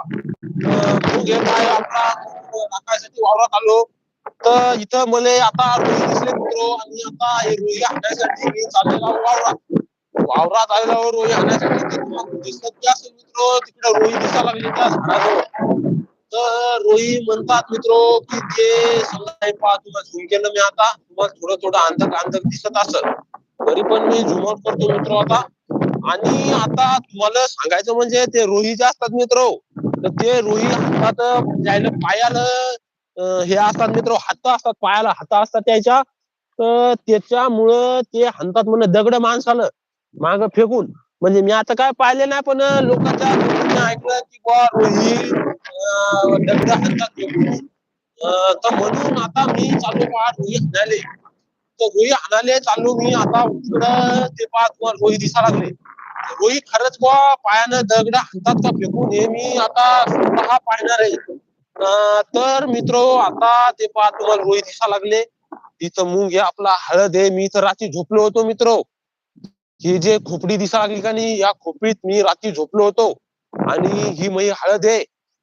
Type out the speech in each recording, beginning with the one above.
अं, घे आपला. अं, वावरात आलो. तर इथं मले आता रोही दिसले मित्र. आणि आता हे रोही आणण्यासाठी मी चाललेला वावरात. वावरात आल्यावर रोही आणण्यासाठी ते दिसत असेल मित्र. तिकडे रोही दिसायला लागली त्या झाडाजवळ. तर रोही म्हणतात मित्र की ते समजा पहा तुला झूम केलं मी आता तुम्हाला थोडं थोडं अंधक अंधक दिसत असेल. तरी पण मी झूम आउट करतो मित्र आता. आणि आता तुम्हाला सांगायचं म्हणजे ते रोही जे असतात मित्र तर ते रोही हातात ज्याला पायाला हे असतात मित्र हात असतात पायाला हात असतात त्याच्या. तर त्याच्यामुळं ते हाणतात म्हणे दगड माणसाला माग फेकून. म्हणजे मी आता काय पाहिले नाही पण लोकांच्या ऐकलं की बा रोही दगड हातात फेकून. तर म्हणून आता मी चालू पहा रोही हाणाले. तर रोही हाणाले चालू मी आता इकडं ते पाहत रोही दिसा लागले. रोहित खरंच बा पायानं दगड हातात का फेकून हे मी आता स्वतः पाहणार आहे. तर मित्र आता ते पहा तुम्हाला रोहित दिसा लागले. तिथं मुंग हे आपला हळद आहे. मी तर रात्री झोपलो होतो मित्र. ही जे खोपडी दिसा लागली का नाही या खोपडीत मी रात्री झोपलो होतो. आणि ही मही हळद आहे.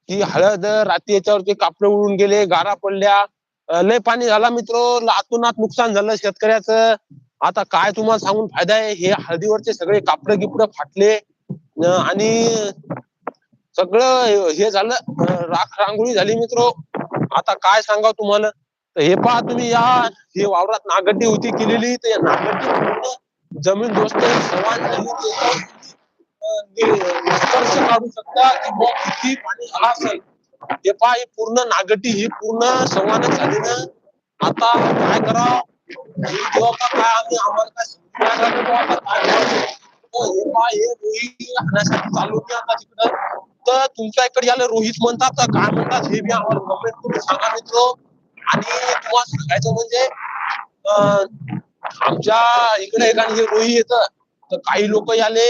ही हळद रात्री याच्यावरती कापडे उडून गेले गारा पडल्या. लय पाणी झाला मित्र. आतूनात नुकसान झालं शेतकऱ्याचं. आता काय तुम्हाला सांगून फायदा आहे? हे हळदीवरचे सगळे कापड गिपड फाटले आणि सगळं हे झालं राख रांगोळी झाली मित्र. आता काय सांगाव तुम्हाला? तर हे पहा तुम्ही या हे वावरात नागड्डी होती केलेली तर या नागड्डी जमीन दोस्त निष्कर्ष काढू शकता की बुवा किती पाणी झाला असेल. हे पहा ही पूर्ण नागटी ही पूर्ण संवादच झाली ना आता काय करावं? तर हे रोहित हाणासाठी चालू मी आता तिकडं तर तुमच्या इकडे याला रोहित म्हणतात तर काय म्हणतात हे बी आम्हाला कमेंट करून सांगा मित्र. आणि तुम्हाला सांगायचं म्हणजे आमच्या इकडे एकाने हे रोही येत. तर काही लोक याले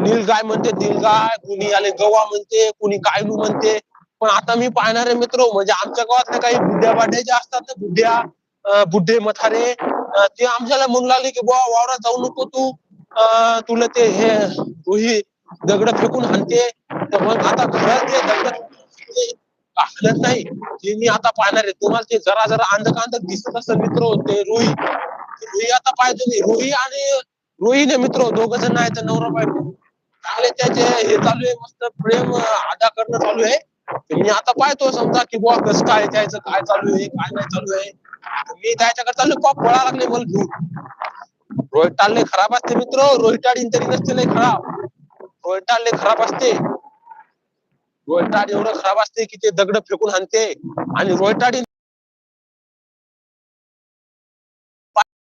नीलगाय म्हणते नीलगाय कुणी याले गवा म्हणते कुणी कायलू म्हणते. पण आता मी पाहणारे मित्र म्हणजे आमच्या गावातले काही बुद्ध्या बाड्या ज्या असतात ना बुड्ढ्या अं, मथारे ते आमच्याला म्हणू लागले की बुवा वावरात जाऊ नको तू. अं, तुला ते हे रोही दगड फेकून हाणते तर मग आता खरंच ते दगड हाणत नाही. ते मी आता पाहणार. आहे तुम्हाला ते जरा जरा अंधक अंधक दिसत असत मित्र ते रोही. रोही आता पाहिजे नाही रोही आणि रोहीने मित्र दोघ जण आहेत नवरा बायको. चांगले त्याचे हे चालू आहे मस्त प्रेम अदा करणं चालू आहे. मी आता पाहतो समजा की बुवा कसं काय त्याचं काय चालू आहे काय नाही चालू आहे. मी त्याच्याकडे चालू पॉप पळा लागले बोल घेऊन. रोहित टालले खराब असते मित्र रोहित रोहिटाडीन तरी नसते लय खराब. रोहित टाळले खराब असते. रोहिटाड एवढं खराब असते की ते दगड फेकून आणते आणि रोहिटाडी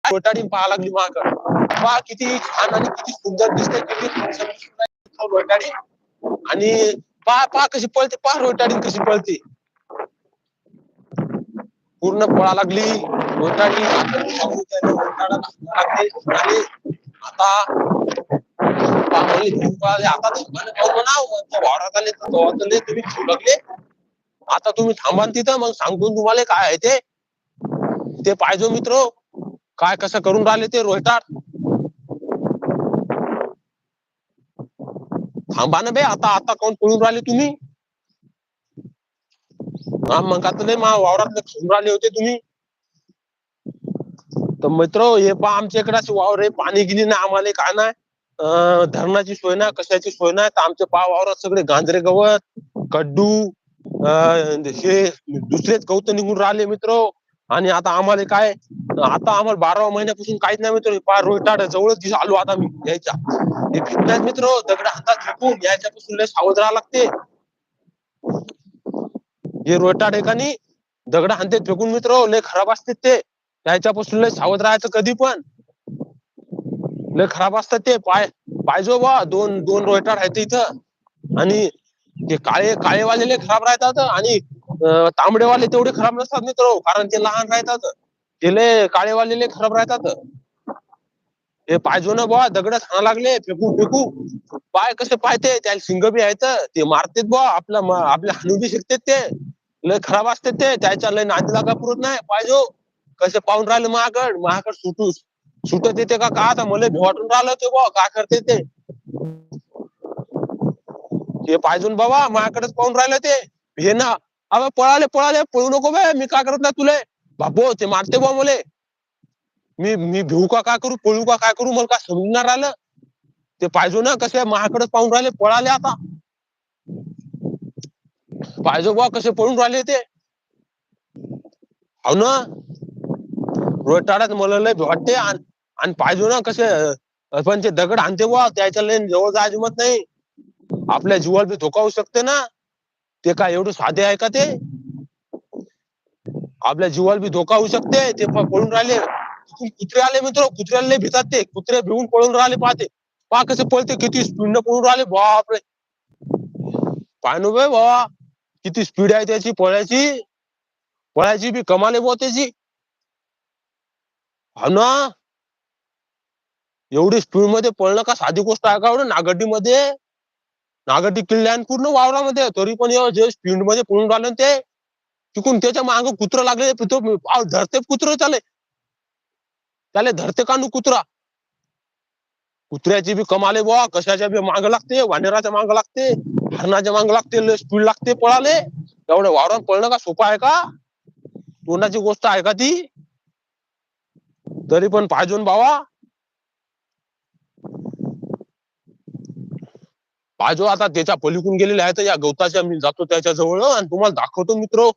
रोहिटाडी पाहा लागली महाकड पहा किती छान आणि किती सुंदर दिसते किती रोहिताडी आणि पहा पहा कशी पळते पहा रोटाडी कशी पळते. पूर्ण पळा लागली रोटाडी आणि आता आता वावरात आले तुम्ही लागले. आता तुम्ही थांबा तिथं मग सांगतो तुम्हाला काय आहे ते. ते पाहिजे मित्र काय कसं करून राहिले ते रोहिटार थांबा ना बे आता आता काऊन पळून राहिले तुम्ही? हा मग आता नाही मा वावरात खाऊन राहिले होते तुम्ही. तर मित्र हे पहा आमच्या इकडे असे वावर आहे पाणी गिनी नाही आम्हाला काय नाही. धरणाची सोय नाही कशाची सोय नाही. तर आमच्या पा वावरात सगळे गांजरे गवत कड्डू अं, हे दुसरेच गवत निघून राहिले मित्र. आणि आता आम्हाला काय आता आम्हाला बारावा महिन्यापासून काहीच नाही मित्र. पहा रोहिटाड जवळच दिस आलो आता मी यायच्या. हे फिरतात मित्र दगड हातात फेकून यायच्यापासून लय सावध राहा लागते. हे रोहिटाड आहे दगड हाणते फेकून मित्र लय खराब असते ते. यायच्यापासून लय सावध राहायचं कधी पण. लय खराब असतात ते. पाय पाहिजो बा दोन दोन रोयटार आहेत इथं. आणि ते काळे काळेवाले लय खराब राहतात आणि तांबडेवाले तेवढे खराब नसतात मित्र कारण ते लहान राहतात. ते लय काळेवाले लय खराब राहतात. हे पाहिजो ना बुवा दगड खाणं लागले फेकू फेकू. पाय कसे पाहते त्याला शिंग बी आहेत ते मारतेत बुवा आपला आपल्या हाणू बी शिकतेत ते. लय खराब असते ते त्याच्या लय नादी लागा पुरत नाही. पाहिजो कसे पाहून राहिले महागड महागड सुटू सुटत येते का आता मला भी वाटून राहिलं ते बुवा काय करते ते? हे पाहिजे ना बाबा माझ्याकडेच पाहून राहिलं ते. हे ना अबे पळाले पळाले पळू नको बे मी काय करत नाही तुले. बाबो ते मारते बा मले. मी मी भिवू का काय करू पळू का काय करू मला काय समजणार आलं ते पाहिजो ना कसे महाकडे पाहून राहिले पळाले आता. पाहिजो बा कसे पळून राहिले ते. हो ना? रोटाळ्यात मला लय वाटते. आणि आणि ना कसे पण ते दगड आणते बा त्याच्या लय जवळ जायची मत नाही. आपल्या जीवाला बी धोका होऊ शकते ना. ते काय एवढं साधे आहे का ते? आपल्या जीवाला बी धोका होऊ शकते ते पळून राहिले. तिथून कुत्रे आले मित्र कुत्र्याला भेटतात भितात ते. कुत्रे भिवून पळून राहिले पाहते. पा कसे पळते किती स्पीड पळून राहिले. बापरे. पाय बे बाबा. किती स्पीड आहे त्याची पळायची. पळायची बी कमाले बो त्याची. हा ना. एवढी स्पीडमध्ये पळणं का साधी गोष्ट आहे का नागड्डी मध्ये नागड्डी किल्ल्यान पूर्ण वावरामध्ये तरी पण जे स्पीडमध्ये पळून राहिले ते. चुकून त्याच्या माग कुत्र लागले धरते कुत्र त्याले. त्याले धरते कानू कुत्रा. कुत्र्याची बी कमाले बुवा. कशाच्या बी माग लागते? वानेराच्या माग लागते? हरणाच्या माग लागते? स्पीड लागते पळाले? एवढं वावरात पळणं का सोपं आहे का? तोंडाची गोष्ट आहे का ती? तरी पण पाहिजे बावा बाबा आता त्याच्या पलीकडून गेलेले आहेत. या गवताच्या मी जातो त्याच्याजवळ आणि तुम्हाला दाखवतो मित्र.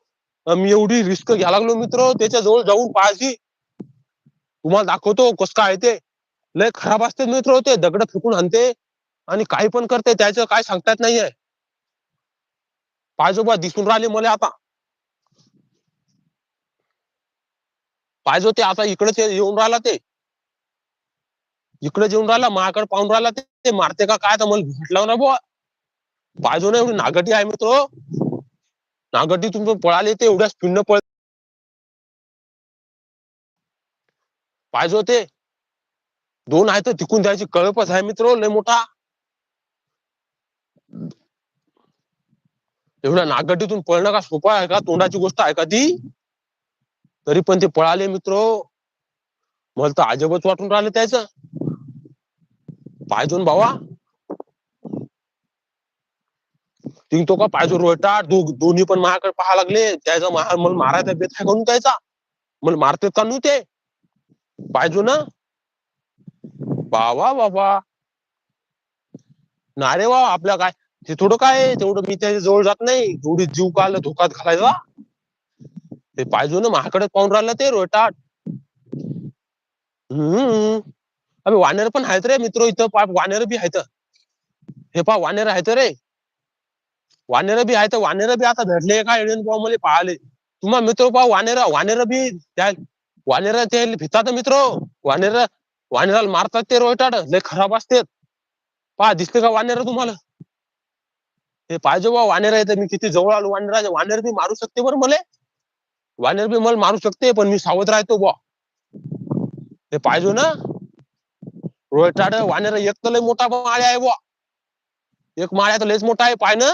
मी एवढी रिस्क घ्यायला लागलो मित्र त्याच्याजवळ जाऊन पाहायची. तुम्हाला दाखवतो कस काय ते. लय खराब असते मित्र ते दगड फेकून आणते आणि काही पण करते त्याचं काय सांगता येत नाहीये. पाहिजोबा दिसून राहिले मला आता. पाहिजे ते आता इकडेच येऊन राहिला ते. इकडे येऊन राहिला माझ्याकडे पाहून राहिला ते. मारते का काय? तर मला भेटला ना बुवा. पाहिजे ना एवढी नागटी आहे मित्र. नागटी तुम्ही पळाले ते एवढ्या स्पीडनं पळ पाहिजे ते दोन आहे तर तिकून द्यायची कळपच आहे मित्र लय मोठा. एवढ्या नागड्डीतून पळणं का सोपं आहे का? तोंडाची गोष्ट आहे का ती? तरी पण ते पळाले मित्र. मला तर अजबच वाटून राहिले त्याच. पाहिजे ना बाबा तो का पाहिजे रोळतात दोन्ही पण महाकडे पहा लागले. त्याचा महा मला मारायचा बेत आहे म्हणून त्याचा? मला मारते का नू ते? पायजो ना बाबा बाबा ना रे वा आपल्या काय ते थोडं काय तेवढं मी त्याच्याजवळ जात नाही. एवढी जीव काल धोकात घालायचा? ते पाहिजो ना महाकडे पाहून राहिलं ते रोयटाट हम्म. अबे वानेर पण आहेत रे मित्र इथं. पा वानेर बी आहेत. हे पा वानेर आहेत रे. वानेर बी आहेत वानेर बी आता भेटले का एडन पाव मला पाहिले तुम्हा मित्र पा वानेर वानेर बी त्या वानेर ते भितात मित्र. वानेर वानेराला मारतात ते रोयटाड लय खराब असते पहा दिसते का वानेर तुम्हाला? हे पाहिजे बा वानेर आहे तर मी किती जवळ आलो. वानेराच्या वानेर बी मारू शकते बरं मला. वानेर बी मला मारू शकते पण मी सावध राहतो बा हे पाहिजे ना? रोयटाड वानेर एक तर लय मोठा माळ्या आहे बुवा. एक माळ्या तर लयच मोठा आहे पाय ना?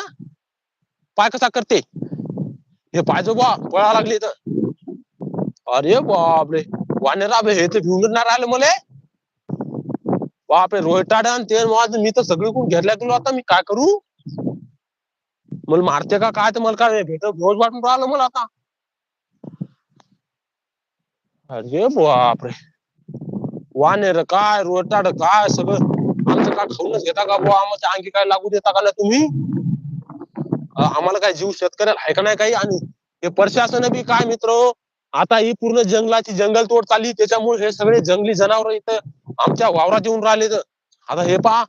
पाय कसा करते? हे पाहिजे बुवा पळा लागली तर अरे बापरे वानेरा बे हे तर भिवून नाही राहिलं मला. बापरे रोयटाड आणि ते माझ मी तर सगळीकडून घेरल्या गेलो आता मी काय करू? मला मारते का काय? तर मला काय भेट भोज वाटून राहिलं मला आता. अरे बापरे. वानेर काय रोटाड काय सगळं? आमचं काय खाऊनच घेता का बुवा? आमच्या आणखी काय लागू देता का ना तुम्ही? आम्हाला काय जीव शेतकऱ्याला आहे का नाही काही? आणि हे प्रशासन बी काय मित्र? आता ही पूर्ण जंगलाची जंगल तोड चालली. त्याच्यामुळे हे सगळे जंगली जनावर इथं आमच्या वावरात येऊन राहिले आता हे पहा.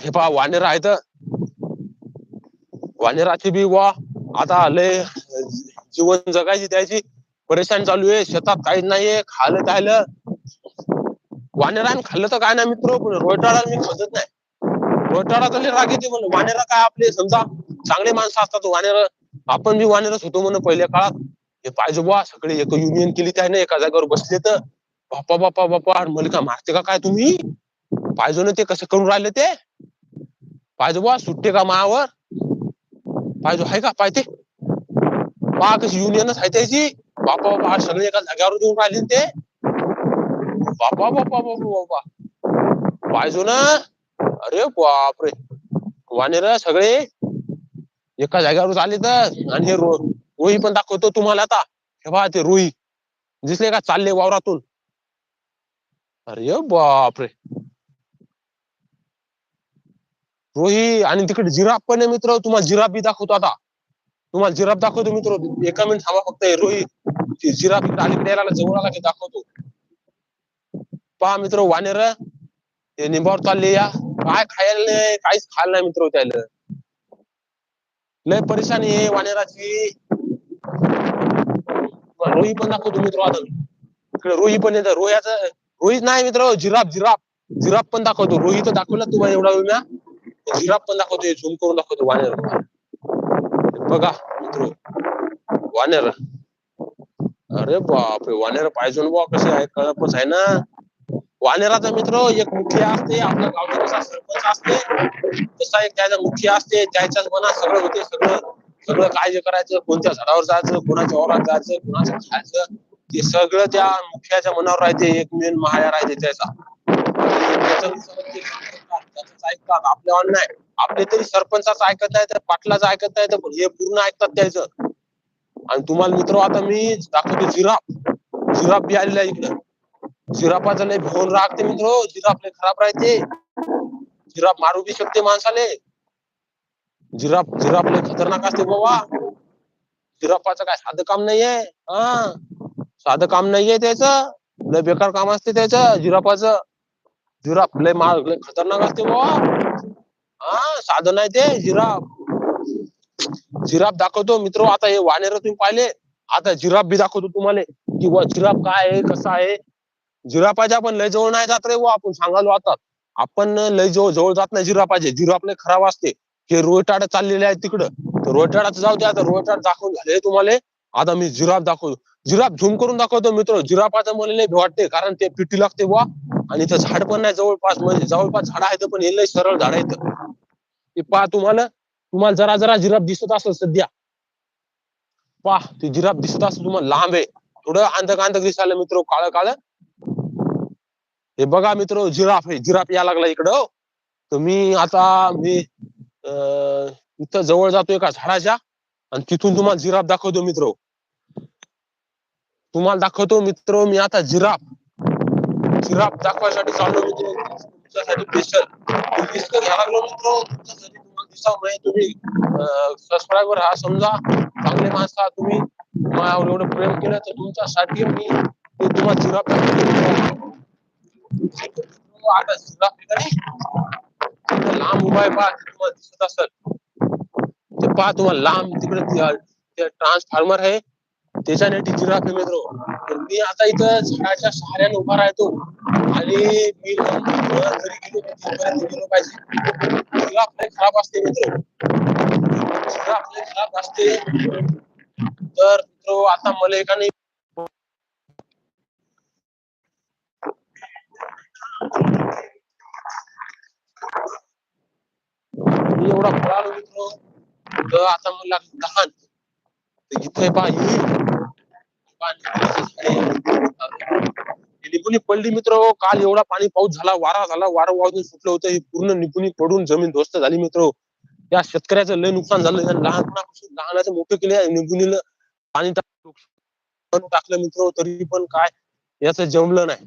हे पहा वानेर आहेत वानेराची बी वा. आता लय जीवन जगायची त्याची. परेशान चालू आहे. शेतात काहीच नाहीये. खायला खायला वानेरान खाल्लं तर काय नाही मित्र? पण रोयटाळा मी खात नाही. रोयटाळा तर राग येते म्हणून वानेरा काय आपले समजा चांगले माणसं असतात वानेर आपण बी वानेरच होतो म्हणून पहिल्या काळात. हे पाहिजे बुवा सगळे एक युनियन केली त्याने एका जागेवर बसले तर. बाप्पा बाप्पा बाप्पा मलिका मला मारते का काय तुम्ही? पाहिजे ना ते कसं करून राहिले ते? पाहिजे बुवा सुट्टे का मावर पाहिजे आहे का? पाहिजे पहा कशी युनियनच आहे त्याची. बापा बापा सगळे एका जागेवर देऊन राहिले ते. बापा बापा बापा बापा. पाहिजे ना अरे बापरे. वानेर सगळे. एका जागेवर आले तर आणि हे रोही पण दाखवतो तुम्हाला आता. हे बा ते रोही दिसले का चालले वावरातून? अरे बापरे. रोही आणि तिकडे जिराफ पण आहे मित्र. तुम्हाला जिराफ बी दाखवतो आता. तुम्हाला जिराफ दाखवतो मित्र. एका मिनिट थांबा फक्त रोही जिराफ इकडे अलीकडे यायला जवळ आला की दाखवतो. पहा मित्र वानेर ते निंबावर चालले या. काय खायला नाही काहीच खायला नाही मित्र त्याला. लय परेशानी आहे वानेराची. रोही पण दाखवतो मित्र आता. इकडे रोही पण येतं. रोह्याचं रोहीच नाही मित्र जिराफ जिराफ. जिराफ पण दाखवतो. रोही तर दाखवला तुम्हाला एवढा वेळ म्या जिराफ पण दाखवतो झूम करून दाखवतो वानेर बघा मित्र वानेर अरे बापरे वानेर पाहिजे बा कसे आहे कळपच आहे ना. वानेराचा मित्र एक मुखिया असते आपल्या गावचा कसा सरपंच असते तसा एक त्याचा मुखिया असते त्याच्याच मनात सगळं होते सगळं सगळं काय जे करायचं कोणत्या झाडावर जायचं कोणाच्या ओरात जायचं कोणाचं खायचं ते सगळं त्या मुखियाच्या मनावर राहते एक मेन महाया राहते त्याचा. त्याच्यानुसार ऐकतात आपल्या नाही आपले तरी सरपंचाचं ऐकत नाही तर पाटलाचं ऐकत नाही तर पण हे पूर्ण ऐकतात त्याचं. आणि तुम्हाला मित्र आता मी दाखवतो जिराफ. जिराफ बी आलेला इकडं. जिराफाचं लय भोन राहते मित्र जिराफ लय खराब राहते जिराफ मारू बी शकते माणसाले जिराफ जिराफ लय खतरनाक असते बाबा जिराफाचं काय साधं काम नाहीये हा साधं काम नाहीये त्याचं लय बेकार काम असते त्याचं जिराफाचं जिराफ लय मार लय खतरनाक असते बाबा हा साधं नाही ते जिराफ जिराफ दाखवतो मित्र आता हे वानेर तुम्ही पाहिले आता जिराफ बी दाखवतो तुम्हाला किंवा जिराफ काय आहे कसा आहे जिरापाच्या पण लय जवळ नाही जात रे वा आपण सांगालो आता. आपण लय जवळ जवळ जात नाही जिरापाचे जिराप लय खराब असते. हे रोयटाड चाललेले आहेत तिकडं. तर रोयटाडाचं जाऊ दे आता रोयटाड दाखवून झाले तुम्हाला. आता मी जिराफ दाखवतो. जिराफ झूम करून दाखवतो मित्र. जिराफाचं मला लय वाटते कारण ते पिटी लागते बुवा. आणि ते झाड पण नाही जवळपास म्हणजे जवळपास झाड आहेत पण हे लय सरळ झाड आहेत. ते पहा तुम्हाला. तुम्हाला जरा जरा जिराफ दिसत असेल सध्या. पहा ते जिराफ दिसत असेल तुम्हाला. लांब आहे. थोडं अंधक अंधक दिसायला मित्र काळ काळ हे बघा मित्र जिराफ आहे. जिराफ या लागला इकडं. तुम्ही तर मी आता मी अं, इथं जवळ जातो एका झाडाच्या. आणि तिथून तुम्हाला जिराफ दाखवतो मित्र. तुम्हाला दाखवतो मित्र मी आता जिराफ. जिराफ दाखवायसाठी चाललो मित्र. तुमच्यासाठी स्पेशल घ्यायला लागलो मित्र. तुमच्यासाठी तुम्हाला दिसावं नाही तुम्ही. सबस्क्रायबर हा समजा. चांगले माणसं तुम्ही. माझ्यावर एवढं प्रेम केलं तर तुमच्यासाठी मी तुम्हाला जिराफ दाखवतो मित्र. आता जिराफ ठिकाणी तिकडे लांब उभा आहे. पहा तुम्हाला दिसत असेल ते पहा तुम्हाला लांब तिकडे ट्रान्सफॉर्मर आहे त्याच्याने जिराफ आहे मित्र मी आता इथं झाडाच्या सहाऱ्याने उभा राहतो. आणि मी घरी गेलो तिथपर्यंत गेलो पाहिजे. जिराफ लय खराब असते मित्र. जिराफ लय खराब असते. तर मित्र आता मला एकाने मी एवढा पळालो मित्र आता मला लहान. इथे पहा निपुणी पडली मित्र हो, काल एवढा पाणी पाऊस झाला वारा झाला वारं वाजून सुटलं होतं हे पूर्ण निपुणी पडून जमीन ध्वस्त झाली मित्र. या शेतकऱ्याचं लय नुकसान झालं लहानपणापासून लहानाचं मोठं केलं निपुणीला पाणी पण टाकलं मित्र तरी पण काय याचं जमलं नाही.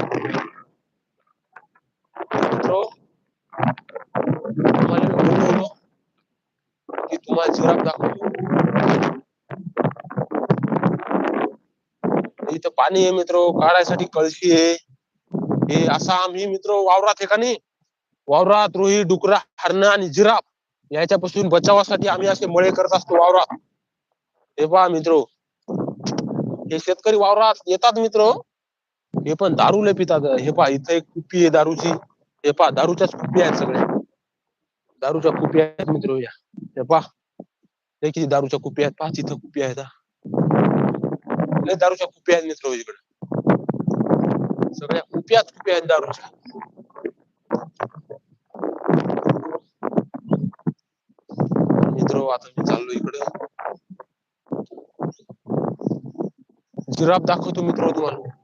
तुम्हाला जिराफ दाखवतो इथं पाणी आहे मित्र काढायसाठी कळशी आहे. हे असा आम्ही मित्र वावरात आहे का नाही? वावरात रोही डुकरा हरण आणि जिराफ याच्यापासून बचावासाठी आम्ही असे मळे करत असतो वावरात. हे पहा मित्र हे शेतकरी वावरात येतात मित्र. हे पण दारू लय पितात. हे पहा इथं एक कुप्पी आहे दारूची. हे पहा दारूच्याच कुप्पी आहेत सगळ्या. दारूच्या कुप्या आहेत मित्र या. हे पहा. हे किती दारूच्या कुप्या आहेत पहा तिथं कुप्या आहेत हा. लय दारूच्या कुप्या आहेत मित्र इकडे. सगळ्या कुप्यात कुप्या आहेत दारूच्या. मित्र आता मी चाललो इकडे. जिराफ दाखवतो मित्र तुम्हाला.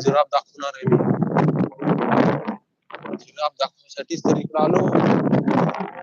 मित्र जिराफ दाखवणार आहे मी. जिराफ दाखवण्यासाठीच तर इकडे आलो.